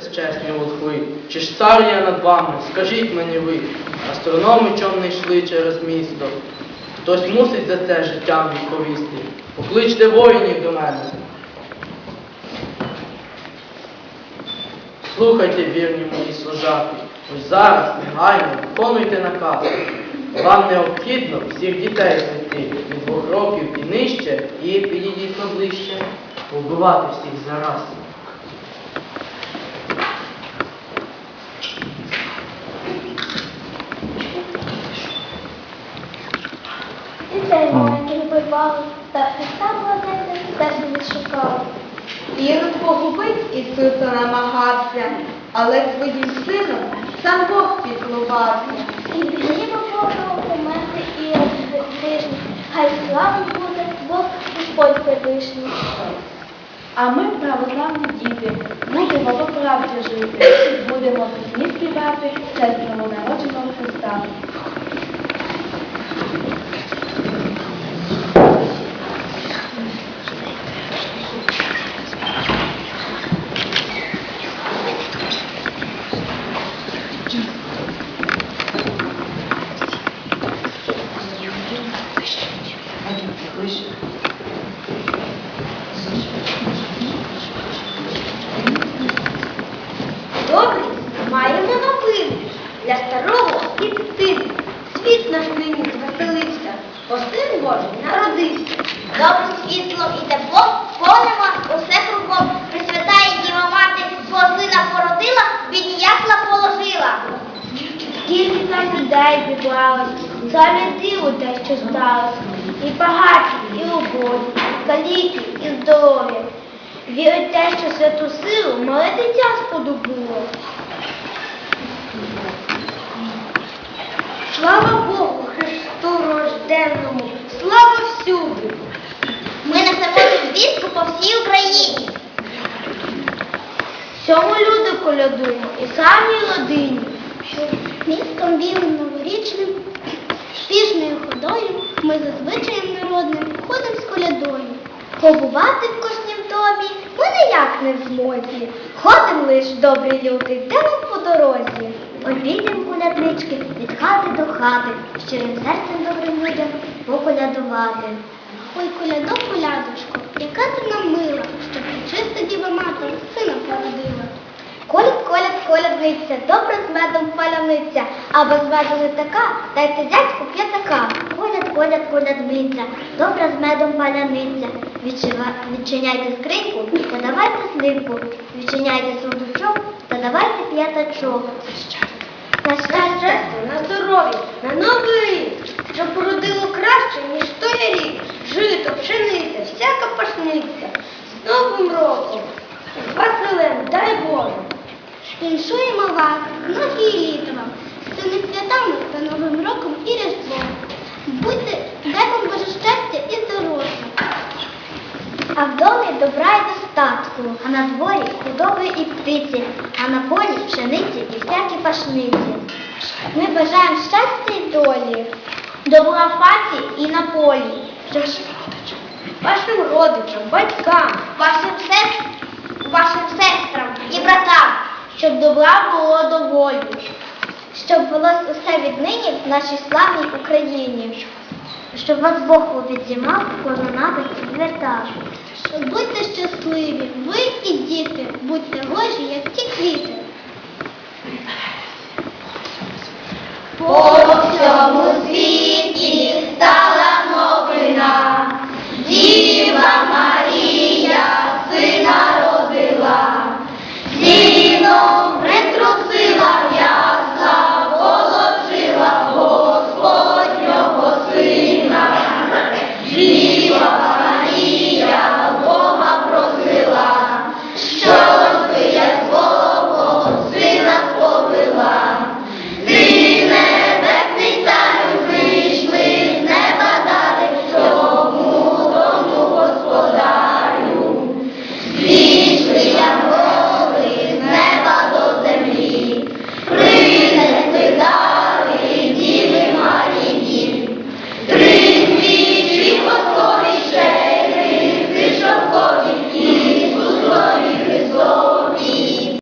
безчесні волхви, чи ж цар я над вами, скажіть мені ви, астрономи чом не йшли через місто. Хтось мусить за це життям відповісти. Покличте воїнів до мене. Слухайте, вірні мої служаки, ось зараз, негайно, виконуйте наказ. Вам необхідно всіх дітей знайти від двох років і нижче, і підійдіть поближче, вбивати всіх зараз. І цей маленький вбивав, та Христа блаженний теж не відшукав. Ірод погубить Ісуса намагався, але своїм сином сам Бог піклувався. І гніва Божого померти і обдижний, хай славний буде Бог Господь Всевишній. А ми, православні діти, будемо по правді жити, будемо пісні співати в честь новонародженого Христа. Добрий, маємо новини. Для старого і дитини. Світ наш нині звеселився, бо син Божий народився. Добрим світлом і теплом повнимо усе кругом. Пресвятає Діва Мати, свого сина породила, від ясла положила. Скільки там людей зібралось, замість диву те, що сталося. І багаті, і убогі, каліки, і здорові. Вірить те, що святу силу мале дитя сподобило. Слава Богу, Христу рожденному, слава всюди. Ми несемо звістку по всій Україні. Сьому люди колядуємо і самій родині. що Містом білим новорічним, спішною ми за звичаєм народним ходимо з колядою. Побувати в кожнім домі ми ніяк не в змозі. Ходим лиш добрі люди, йдемо по дорозі. Обійдем коляднички від хати до хати, щирим серцем добрим людям поколядувати. Ой, колядо, колядушко, яка ти нам мила, що причиста діва мати. Коляд, колядниця, добре з медом паляниця, а без меду не така, дайте дядьку п'ятака. Коляд, коляд, колядниця, добре з медом паляниця. Відчиняйте скриньку та давайте сливку. Відчиняйте сундучок та давайте п'ятачок. На щастя, на здоров'я, на новий щоб породило краще, ніж той рік. Жито, пшениця, всяка пашниця. З Новим роком, з Василем, дай Боже. Вас, многі літа з цими святами та Новим роком і Різдвом. Будьте, дай вам Боже щастя і здоров'я. А в домі добра й достатку, а на дворі худоби і птиці, а на полі пшениці і всякі пашниці. Ми бажаємо щастя і долі, добра в хаті і на полі, вашим родичам, батькам, вашим сестрам, вашим сестрам і братам, щоб добра було доволі, щоб було усе віднині в нашій славній Україні, щоб вас Бог обідзімав, кожну напить звертав. Будьте щасливі, ви і діти, будьте гожі, як ті квіти.